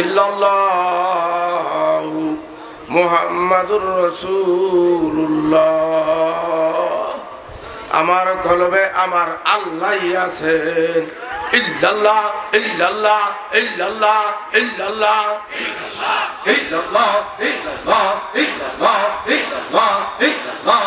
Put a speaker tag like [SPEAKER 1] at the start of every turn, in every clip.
[SPEAKER 1] ইল্লাল্লাহ মুহাম্মাদুর রাসূলুল্লাহ। আমার কলবে আমার আল্লাহ আছেন। ইল্লাল্লাহ ইল্লাল্লাহ ইল্লাল্লাহ ইল্লাল্লাহ।
[SPEAKER 2] illallah illallah illallah illallah illallah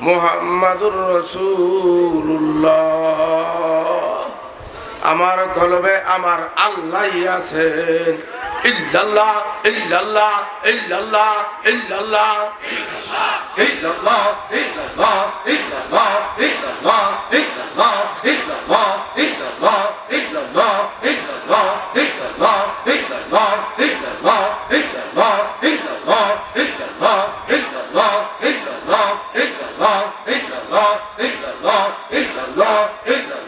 [SPEAKER 1] মুহাম্মাদুর রসুল্লাহ আমার কলবে আমার আল্লাহ আছেন। ইল্লাল্লাহ।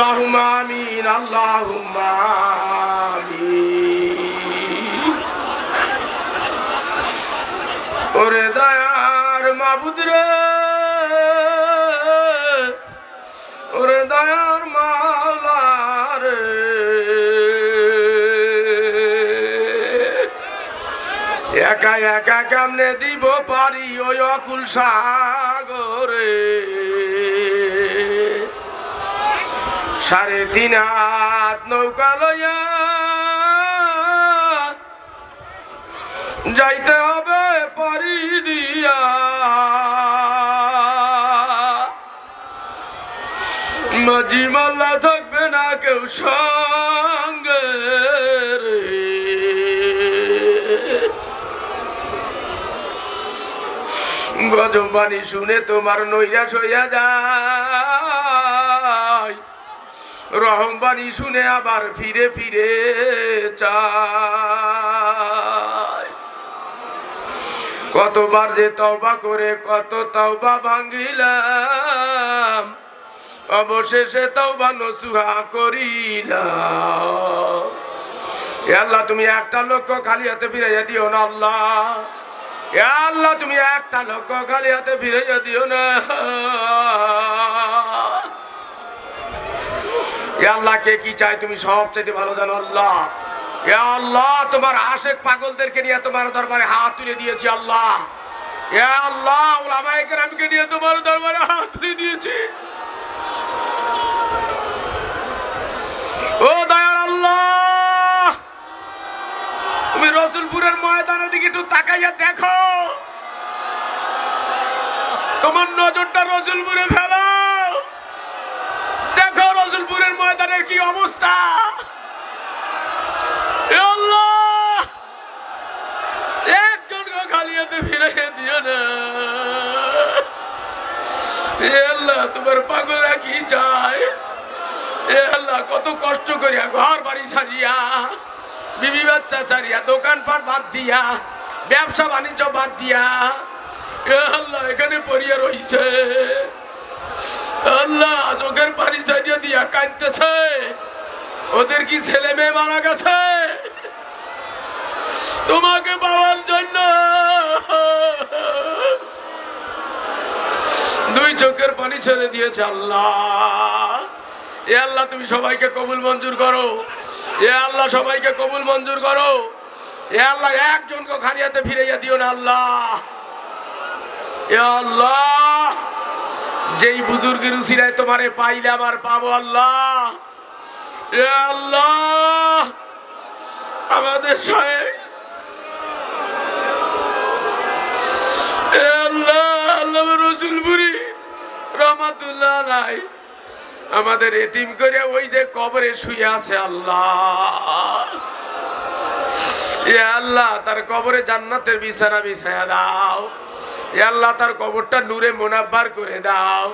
[SPEAKER 1] اللهم آمين اللهم آمين ওরে দয়ার মাবুদ রে ওরে দয়ার মাওলা রে একা একা কেমনে দিব পারি ওই অকুল সাগরে সাড়ে তিন হাত নৌকা লইয়া যাইতে হবে পারি দিয়া। মাঝি মাল্লা থাকবে না কেউ সঙ্গে রে। গজবাণী শুনে তোমার নৈরাশ হইয়া যায়। রহমবাণী শুনে আবার ফিরে ফিরে চায় কতবার যে তওবা করে কত তওবা ভাঙ্গিলাম, অবশেষে তওবা নসুহা করিলাম। আল্লাহ, তুমি একটা লক্ষ্য খালি হাতে ফিরাইয়া দিও না আল্লাহ। আল্লাহ, তুমি একটা লক্ষ্য খালি হাতে ফিরাইয়া দিও না। আল্লাহ, কে কি চায় তুমি ভালো জানো আল্লাহ? এ আল্লাহ, তোমার আশেক পাগলদেরকে নিয়ে তোমার দরবারে হাত তুলে দিয়েছি আল্লাহ। এ আল্লাহ কেরামকে নিয়ে তোমার দরবারে হাত তুলে দিয়েছি। ও দয়ার আল্লাহ, তুমি রসুলপুরের ময়দানের দিকে একটু তাকাইয়া দেখো। তোমার নজরটা রসুলপুরে দেখো রসুলপুরের ময়দানের কি অবস্থা? ফিরে না। তোমার কি চায়? কত কষ্ট করিয়া ঘর বাড়ি সারিয়া বিবি বাচ্চা সারিয়া বাদ দিয়া, ব্যবসা বাণিজ্য বাদ দিয়া এখানে পড়িয়া রইছে। আল্লাহ, চোখের পানি দিয়া কাঁদতেছে। ওদের কি ছেলে মেয়ে মারা গেছে? তোমাকে পাওয়ার জন্য। দুই চোখের পানি ছেড়ে দিয়েছে আল্লাহ। এ আল্লাহ, তুমি সবাইকে কবুল মঞ্জুর করো। এ আল্লাহ, সবাইকে কবুল মঞ্জুর করো। এ আল্লাহ, একজনকে খালিয়াতে ফিরাইয়া দিও না আল্লাহ। এ আল্লাহ যেই বুজুর্গের উসিরায় তোমারে পাইলে আমার পাবো আল্লাহ। আল্লাহ, আমাদের সাহেব আমাদের এতিম করে ওই যে কবরে শুয়ে আছে আল্লাহ। এ আল্লাহ, তার কবরে জান্নাতের বিছানা বিছায়া দাও। এ আল্লাহ তার কবরটা নূরে মোনাব্বার করে দাও।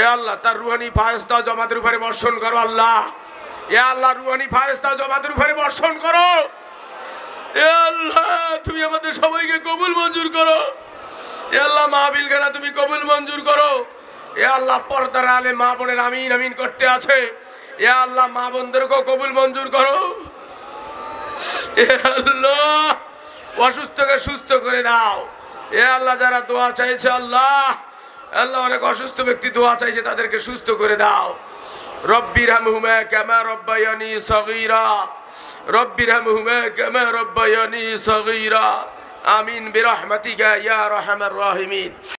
[SPEAKER 1] এ আল্লাহ তার রুহানি ফায়স্তা জমাদের উপরে বর্ষণ করো আল্লাহ। এ আল্লাহ রুহানি ফায়স্তা জমাদের উপরে বর্ষণ করো। এ আল্লাহ, তুমি আমাদের সবাইকে কবুল মঞ্জুর করো। এ আল্লাহ মাহবিল খানা তুমি কবুল মঞ্জুর করো। এ আল্লাহ পর্দার আলে মা বোনের আমিন আমিন করতে আছে। এ আল্লাহ মা বোনদেরকেও কবুল মঞ্জুর করো। এ আল্লাহ, অসুস্থকে সুস্থ করে দাও। এ আল্লাহ যারা দোয়া চাইছে, আল্লাহ আল্লাহ অনেক অসুস্থ ব্যক্তি দোয়া চাইছে, তাদেরকে সুস্থ করে দাও। রব্বির সগীরা। আমিন বিরহমাতিকা ইয়া রহমার রাহিমিন।